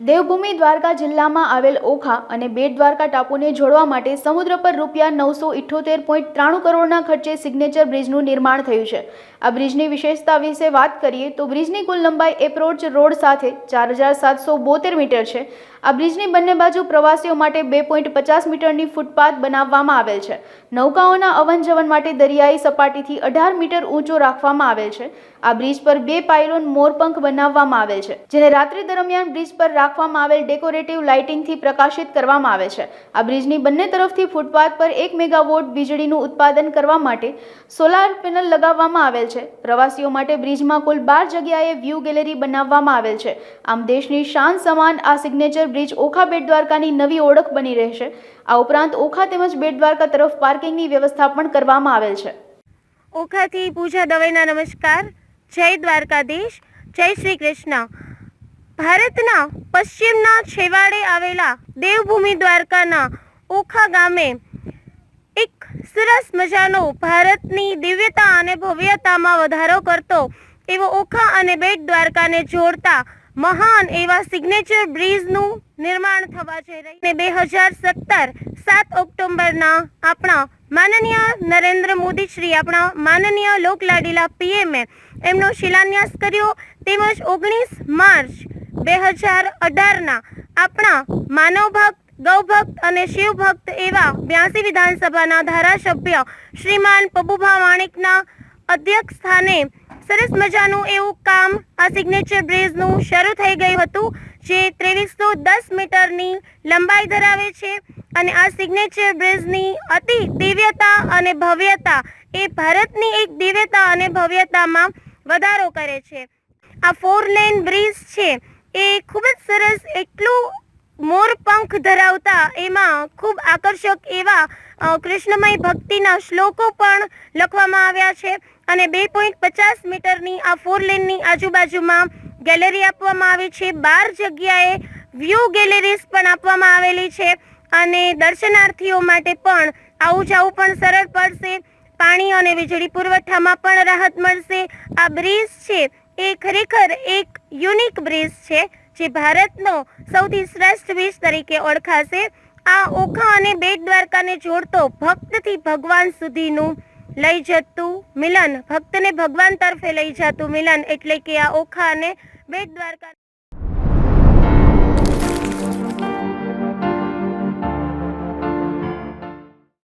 દેવભૂમિ દ્વારકા જિલ્લામાં આવેલ ઓખા અને બેટ દ્વારકા ટાપુને જોડવા માટે સમુદ્ર પર રૂપિયા નવસો ઇઠ્ઠોતેર પોઈન્ટ ત્રાણું કરોડના ખર્ચે સિગ્નેચર બ્રિજનું નિર્માણ થયું છે. આ બ્રિજની વિશેષતા વિશે વાત કરીએ તો બ્રિજની કુલ લંબાઈ એપ્રોચ રોડ સાથે ચાર હજાર સાતસો બોતેર મીટર છે. આ બ્રિજની બંને બાજુ પ્રવાસીઓ માટે બે પોઈન્ટ પચાસ મીટરની ફૂટપાથ બનાવવામાં આવેલ છે. નૌકાઓના અવન જવન માટે દરિયાઈ સપાટીથી અઢાર મીટર ઊંચો રાખવામાં આવેલ છે. આ બ્રિજ પર બે પાયલોન મોરપંખ બનાવવામાં આવેલ છે. જેને રાત્રિ દરમિયાન બ્રિજ પર રાખવામાં આવેલ ડેકોરેટિવ લાઇટિંગથી પ્રકાશિત કરવામાં આવે છે. આ બ્રિજની બંને તરફથી ફૂટપાથ પર એક મેગાવોટ વીજળીનું ઉત્પાદન કરવા માટે સોલાર પેનલ લગાવવામાં આવેલ છે. પ્રવાસીઓ માટે બ્રિજમાં કુલ બાર જગ્યાએ વ્યૂ ગેલેરી બનાવવામાં આવેલ છે. આમ દેશની શાન સમાન આ સિગ્નેચર બ્રિજ ઓખા બેટ દ્વારકાની નવી ઓળખ બની રહેશે. આ ઉપરાંત ઓખા તેમજ બેટ દ્વારકા તરફ પાર્કિંગની વ્યવસ્થા પણ કરવામાં આવેલ છે. ઓખાથી પૂજા દવેના નમસ્કાર. જય દ્વારકાધીશ. જય શ્રી કૃષ્ણ. ભારતના પશ્ચિમના છેવાડે આવેલા દેવભૂમિ દ્વારકાના ઓખા ગામે એક સરસ મજાનો ભારતની દિવ્યતા અને ભવ્યતામાં વધારો કરતો એવો ઓખા અને બેટ દ્વારકાને જોડતા મહાન એવા સિગ્નેચર બ્રિજનું નિર્માણ થવા જઈ રહ્યું બે હજાર સત્તર સાત ઓક્ટોબરના આપણા માનનીય નરેન્દ્ર મોદી શ્રી આપણા માનનીય લોકલાડીલા પીએમએ એમનો શિલાન્યાસ કર્યો. તેમજ ઓગણીસ માર્ચ બે હજાર અઢારના આપણા માનવભક્ત, ગૌભક્ત અને શિવભક્ત એવા બ્યાસી વિધાનસભાના ધારાસભ્ય શ્રીમાન પબુભા વાણિકના અધ્યક્ષ સ્થાને સરસ મજાનું એવું કામ, આ સિગ્નેચર બ્રિજનું શરૂ થઈ ગયું હતું, જે ત્રેવીસો દસ મીટરની લંબાઈ ધરાવે છે અને આ સિગ્નેચર બ્રિજની અતિ દિવ્યતા અને ભવ્યતા એ ભારતની એક દિવ્યતા અને ભવ્યતામાં વધારો કરે છે. આ ફોર લેન બ્રિજ છે. એ ખૂબ જ સરસ એટલું મોરપંખ ધરાવતા એમાં ખૂબ આકર્ષક એવા કૃષ્ણમય ભક્તિના શ્લોકો પણ લખવામાં આવ્યા છે અને બે પોઈન્ટ પચાસ મીટરની આ ફોર લેનની આજુબાજુમાં ગેલેરી આપવામાં આવી છે. બાર જગ્યાએ વ્યૂ ગેલેરીઝ પણ આપવામાં આવેલી છે અને દર્શનાર્થીઓ માટે પણ આવું જવું પણ સરળ પડશે. પાણી અને વીજળી પુરવઠામાં પણ રાહત મળશે. આ બ્રિજ છે એ ખરેખર એક યુનિક બ્રિજ છે જે ભારતનો સૌથી શ્રેષ્ઠ બ્રિજ તરીકે ઓળખાશે. આ ઓખા અને બેટ દ્વારકાને જોડતો ભક્તથી ભગવાન સુધીનું લઈ જતું મિલન, ભક્તને ભગવાન તરફે લઈ જતું મિલન એટલે કે આ ઓખા અને બેટ દ્વારકા